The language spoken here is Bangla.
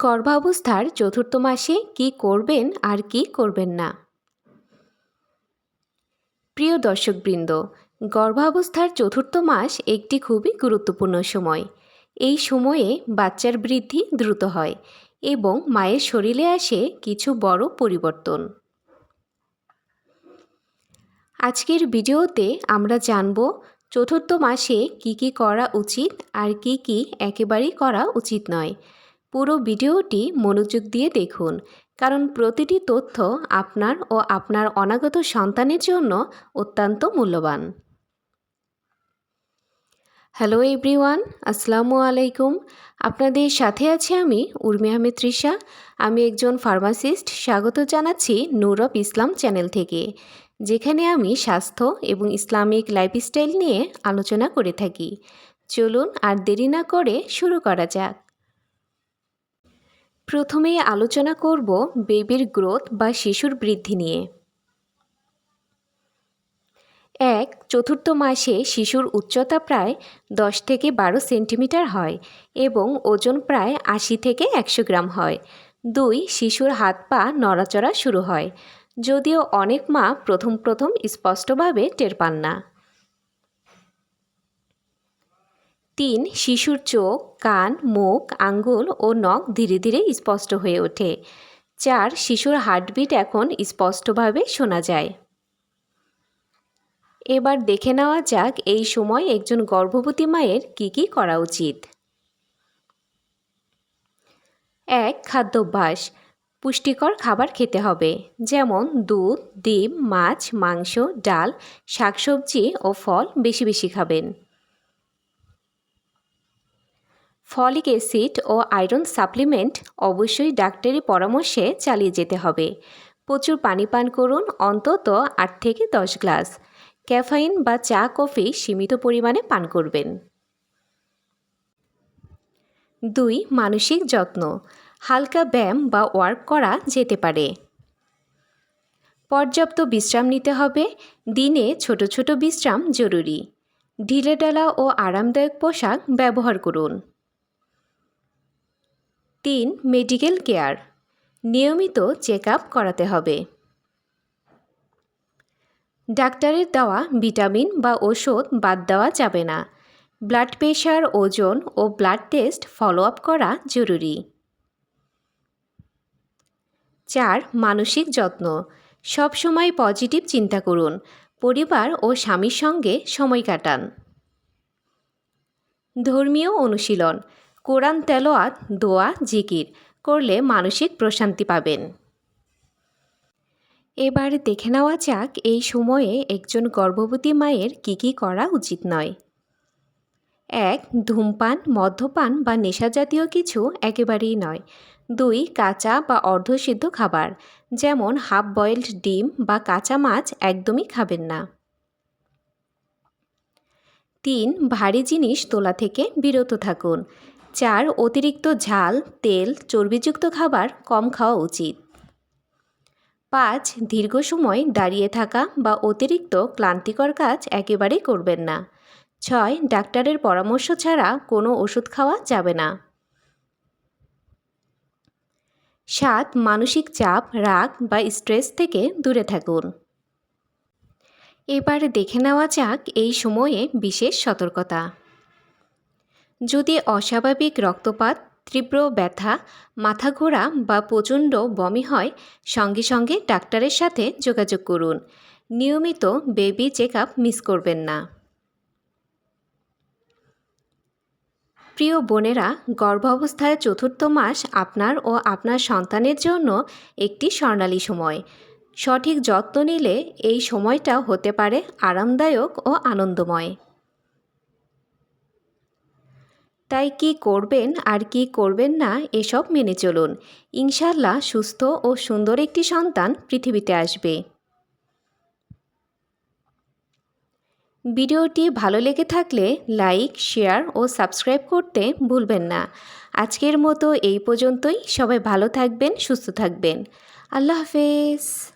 গর্ভাবস্থার চতুর্থ মাসে কি করবেন আর কি করবেন না? প্রিয় দর্শকবৃন্দ, গর্ভাবস্থার চতুর্থ মাস একটি খুবই গুরুত্বপূর্ণ সময়। এই সময়ে বাচ্চার বৃদ্ধি দ্রুত হয় এবং মায়ের শরীরে আসে কিছু বড় পরিবর্তন। আজকের ভিডিওতে আমরা জানব চতুর্থ মাসে কি কি করা উচিত আর কি কি একেবারেই করা উচিত নয়। পুরো ভিডিওটি মনোযোগ দিয়ে দেখুন, কারণ প্রতিটি তথ্য আপনার ও আপনার অনাগত সন্তানের জন্য অত্যন্ত মূল্যবান। হ্যালো এভরিওয়ান আসসালামু আলাইকুম। আপনাদের সাথে আছি আমি উর্মি আহমেদ তৃষা। আমি একজন ফার্মাসিস্ট। স্বাগত জানাচ্ছি নূর অফ ইসলাম চ্যানেল থেকে, যেখানে আমি স্বাস্থ্য এবং ইসলামিক লাইফস্টাইল নিয়ে আলোচনা করে থাকি। চলুন আর দেরি না করে শুরু করা যাক। প্রথমেই আলোচনা করব বেবির গ্রোথ বা শিশুর বৃদ্ধি নিয়ে। এক, চতুর্থ মাসে শিশুর উচ্চতা প্রায় দশ থেকে বারো সেন্টিমিটার হয় এবং ওজন প্রায় আশি থেকে একশো গ্রাম হয়। দুই, শিশুর হাত পা নড়াচড়া শুরু হয়। যদিও অনেক মা প্রথম প্রথম স্পষ্টভাবে টের পান না। তিন শিশুর চোখ, কান, মুখ, আঙ্গুল ও নখ ধীরে ধীরে স্পষ্ট হয়ে ওঠে। চার শিশুর হার্টবিট এখন স্পষ্টভাবে শোনা যায়। এবার দেখে নেওয়া যাক এই সময় একজন গর্ভবতী মায়ের কি কি করা উচিত। এক, খাদ্যাভ্যাস। পুষ্টিকর খাবার খেতে হবে, যেমন দুধ, ডিম, মাছ, মাংস, ডাল, শাকসবজি ও ফল বেশি বেশি খাবেন। ফলিক অ্যাসিড ও আয়রন সাপ্লিমেন্ট অবশ্যই ডাক্তারি পরামর্শে চালিয়ে যেতে হবে। প্রচুর পানি পান করুন, অন্তত আট থেকে দশ গ্লাস। ক্যাফাইন বা চা, কফি সীমিত পরিমাণে পান করবেন। দুই, মানসিক যত্ন। হালকা ব্যায়াম বা ওয়ার্ক করা যেতে পারে। পর্যাপ্ত বিশ্রাম নিতে হবে। দিনে ছোট ছোট বিশ্রাম জরুরি। ঢিলেডালা ও আরামদায়ক পোশাক ব্যবহার করুন। তিন মেডিকেল কেয়ার, নিয়মিত চেক করাতে হবে। ডাক্তারের দেওয়া ভিটামিন বা ওষুধ বাদ দেওয়া যাবে না। ব্লাড প্রেশার, ওজন ও ব্লাড টেস্ট ফলো আপ করা জরুরি। চার, মানসিক যত্ন। সবসময় পজিটিভ চিন্তা করুন। পরিবার ও স্বামীর সঙ্গে সময় কাটান। ধর্মীয় অনুশীলন। কোরআন তেলোয়াত দোয়া, জিকির করলে মানসিক প্রশান্তি পাবেন। এবার দেখে নেওয়া যাক এই সময়ে একজন গর্ভবতী মায়ের কী কী করা উচিত নয়। এক, ধূমপান, মদ্যপান বা নেশাজাতীয় কিছু একেবারেই নয়। দুই, কাঁচা বা অর্ধসিদ্ধ খাবার, যেমন হাফ বয়েলড ডিম বা কাঁচা মাছ একদমই খাবেন না। তিন, ভারী জিনিস তোলা থেকে বিরত থাকুন। চার, অতিরিক্ত ঝাল, তেল, চর্বিযুক্ত খাবার কম খাওয়া উচিত। পাঁচ, দীর্ঘ সময় দাঁড়িয়ে থাকা বা অতিরিক্ত ক্লান্তিকর কাজ একেবারেই করবেন না। ছয়, ডাক্তারের পরামর্শ ছাড়া কোনো ওষুধ খাওয়া যাবে না। সাত, মানসিক চাপ, রাগ বা স্ট্রেস থেকে দূরে থাকুন। এবার দেখে নেওয়া যাক এই সময়ে বিশেষ সতর্কতা। যদি অস্বাভাবিক রক্তপাত, তীব্র ব্যথা মাথা ঘোরা বা প্রচণ্ড বমি হয়, সঙ্গে সঙ্গে ডাক্তারের সাথে যোগাযোগ করুন। নিয়মিত বেবি চেক মিস করবেন না। প্রিয় বোনেরা, গর্ভাবস্থায় চতুর্থ মাস আপনার ও আপনার সন্তানের জন্য একটি স্বর্ণালী সময়। সঠিক যত্ন নিলে এই সময়টা হতে পারে আরামদায়ক ও আনন্দময়। তাই কি করবেন আর কি করবেন না এসব মেনে চলুন। ইনশাল্লাহ সুস্থ ও সুন্দর একটি সন্তান পৃথিবীতে আসবে। ভিডিওটি ভালো লেগে থাকলে লাইক, শেয়ার ও সাবস্ক্রাইব করতে ভুলবেন না। আজকের মতো এই পর্যন্তই। সবাই ভালো থাকবেন, সুস্থ থাকবেন। আল্লাহ হাফেজ।